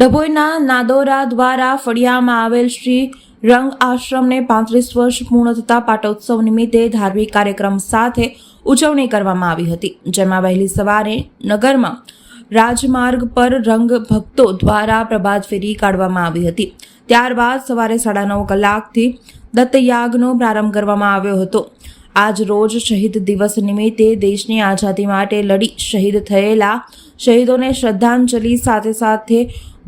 ડભોઈના નાદોરા દ્વારા ફળિયામાં આવેલ શ્રી રંગ આશ્રમને પાંત્રીસ વર્ષ પૂર્ણ થતા પાટોત્સવ નિમિત્તે ધાર્મિક કાર્યક્રમ સાથે ઉજવણી કરવામાં આવી હતી, જેમાં વહેલી સવારે નગરમાં રાજમાર્ગ પર રંગ ભક્તો દ્વારા પ્રભાત ફેરી કાઢવામાં આવી હતી. ત્યારબાદ સવારે સાડા નવ કલાકથી દત્તયાગનો પ્રારંભ કરવામાં આવ્યો હતો. આજ રોજ શહીદ દિવસ નિમિત્તે દેશની આઝાદી માટે લડી શહીદ થયેલા શહીદોને શ્રદ્ધાંજલિ સાથે સાથે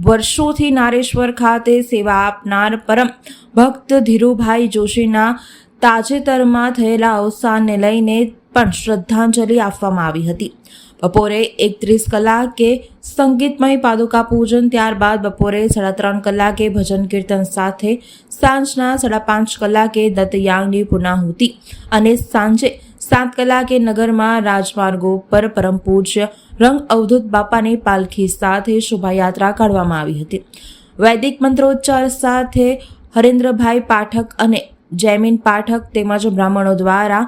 વર્ષોથી નારેશ્વર ખાતે સેવા આપનાર પરમ ભક્ત ધીરુભાઈ જોશીના તાજેતરમાં થયેલા અવસાનને લઈને પણ શ્રદ્ધાંજલિ આપવામાં આવી હતી. બપોરે એકત્રીસ કલાકે સંગીતમય પાદુકા પૂજન, ત્યારબાદ બપોરે સાડા ત્રણ કલાકે ભજન કીર્તન સાથે સાંજના સાડા પાંચ કલાકે દત્તયાગની પુનાહુતિ અને સાંજે સાત કલાકે નગરમાં રાજમાર્ગો પર પરમ પૂજ્ય રંગ અવધૂત બાપાની પાલખી સાથે શોભાયાત્રા કાઢવામાં આવી હતી. વૈદિક મંત્રોચ્ચાર સાથે હરેન્દ્રભાઈ પાઠક અને જૈમિન પાઠક તેમજ બ્રાહ્મણો દ્વારા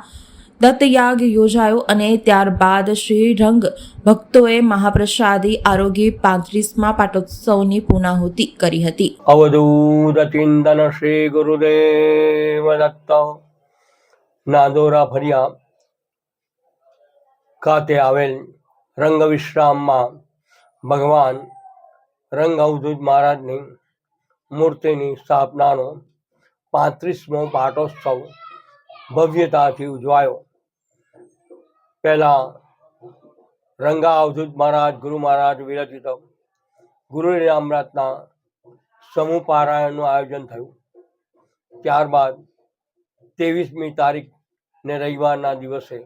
દત્તયાગ યોજાયો અને ત્યારબાદ શ્રી રંગ ભક્તોએ મહાપ્રસાદી આરોગી પાંત્રીસમાં પાટોત્સવની પૂર્ણાહુતિ કરી હતી. અવધૂત ચિંતન શ્રી ગુરુદેવ દત્ત નાદોરા ફરિયા ખાતે આવેલ રંગ વિશ્રામમાં ભગવાન રંગ અવધૂત મહારાજની મૂર્તિની સ્થાપનાનો પાંત્રીસમો પાટોત્સવ ભવ્યતાથી ઉજવાયો. પહેલાં રંગા અવધૂત મહારાજ, ગુરુ મહારાજ વિરચિત ગુરુ રામરાતના સમૂહ પારાયણનું આયોજન થયું. ત્યારબાદ ત્રેવીસમી તારીખ ને રવિવારના દિવસે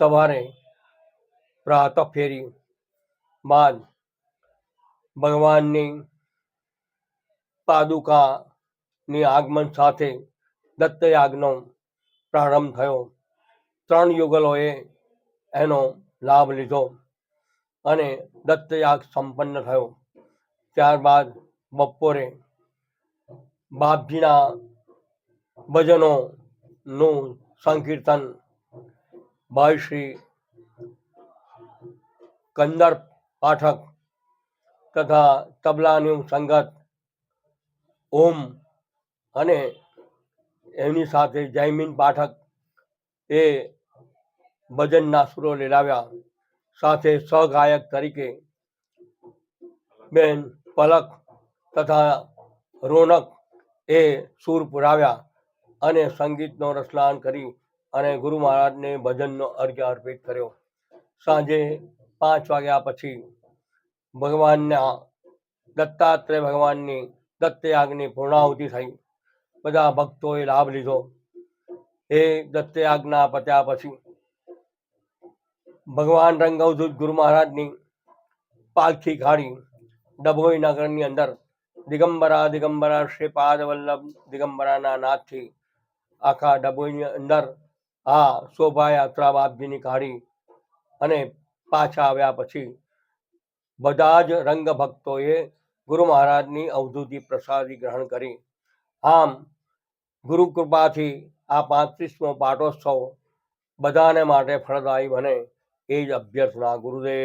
સવારે પ્રાતઃ ફેરી બાદ ભગવાનની પાદુકાની આગમન સાથે દત્તયાગનો પ્રારંભ થયો. ત્રણ યુગલોએ એનો લાભ લીધો અને દત્તયાગ સંપન્ન થયો. ત્યારબાદ બપોરે બાપજીના ભજનોનું સંકીર્તન ભાઈ શ્રી કંદર પાઠક તથા તબલાનું સંગત ઓમ અને એની સાથે જયમીન પાઠક એ ભજનના સુરો લેલાવ્યા સાથે સહગાયક તરીકે બેન પલક તથા રોનક એ સૂર પુરાવ્યા અને સંગીતનો રસલાન કરી અને ગુરુ મહારાજને ભજનનો અર્ઘ્ય અર્પિત કર્યો. સાંજે પાંચ વાગ્યા પછી ભગવાનના દત્તાત્રેય ભગવાનની દત્તયાગની પૂર્ણાહુતિ થઈ. બધા ભક્તોએ લાભ લીધો. એ દત્તયાગના પત્યા પછી ભગવાન રંગવધૂત ગુરુ મહારાજની પાલખી કાઢી ડભોઈ નગરની અંદર દિગંબરા દિગંબરા શ્રી વલ્લભ દિગંબરાના નાથથી આખા ડભોઈની અંદર આ શોભાયાત્રા બાપજીની કાઢી અને પાછા આવ્યા પછી બધા જ રંગ ભક્તોએ ગુરુ મહારાજની અવધૂતિ પ્રસાદી ગ્રહણ કરી. આમ ગુરુ કૃપાથી આ પાંત્રીસમો પાટોત્સવ બધાને માટે ફળદાયી બને. એ જ અભ્યર્થના ગુરુદેવ